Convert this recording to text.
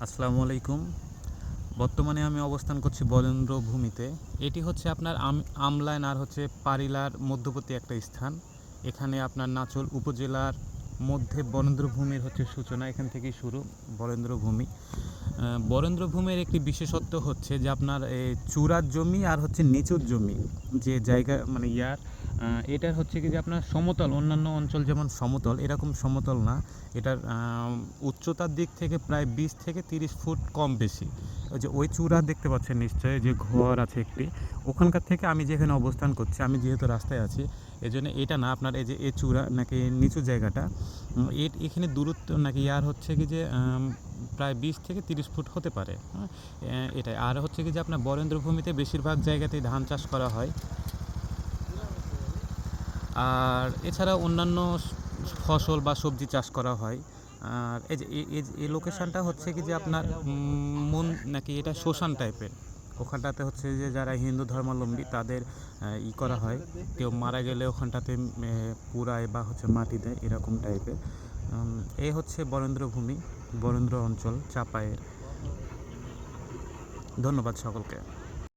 আসসালামু আলাইকুম। বর্তমানে আমি অবস্থান করছি বরেন্দ্র ভূমিতে এটি হচ্ছে আপনার আম- আমলাইন আর হচ্ছে পারিলার মধ্যবর্তী একটা স্থান। এখানে আপনার নাচল উপজেলার মধ্যে বরেন্দ্র ভূমির হচ্ছে সূচনা। এখান থেকেই শুরু বরেন্দ্র ভূমি আহ, বরেন্দ্র ভূমির একটি বিশেষত্ব হচ্ছে যে আপনার চূড়ার জমি আর হচ্ছে নিচুর জমি যে জায়গা মানে ইয়ার এটার হচ্ছে কি যে আপনার সমতল, অন্যান্য অঞ্চল যেমন সমতল, এরকম সমতল না। এটার উচ্চতার দিক থেকে প্রায় বিশ থেকে তিরিশ ফুট কম বেশি। ওই যে ওই চূড়া দেখতে পাচ্ছেন নিশ্চয়ই, যে ঘর আছে একটি। ওখানকার থেকে আমি যেখানে অবস্থান করছি, আমি যেহেতু রাস্তায় আছি এই জন্য এটা না, আপনার এই যে এ চূড়া নাকি নিচু জায়গাটা এখানে দূরত্ব নাকি ইয়ার হচ্ছে কি যে প্রায় বিশ থেকে তিরিশ ফুট হতে পারে। হ্যাঁ এটাই। আর হচ্ছে কি যে আপনার বরেন্দ্র ভূমিতে বেশিরভাগ জায়গাতেই ধান চাষ করা হয়। আর এছাড়া অন্যান্য ফসল বা সবজি চাষ করা হয়। আর এই যে, এই- লোকেশনটা হচ্ছে কি যে আপনার মন নাকি এটা শ্মশান টাইপের। ওখানটাতে হচ্ছে যে যারা হিন্দু ধর্মাবলম্বী তাদের ই করা হয়। কেউ মারা গেলে ওখানটাতে পুরায় বা হচ্ছে মাটি দেয় এরকম টাইপের। এই হচ্ছে বরেন্দ্র ভূমি, বরেন্দ্র অঞ্চল চাপায়ের ধন্যবাদ সকলকে।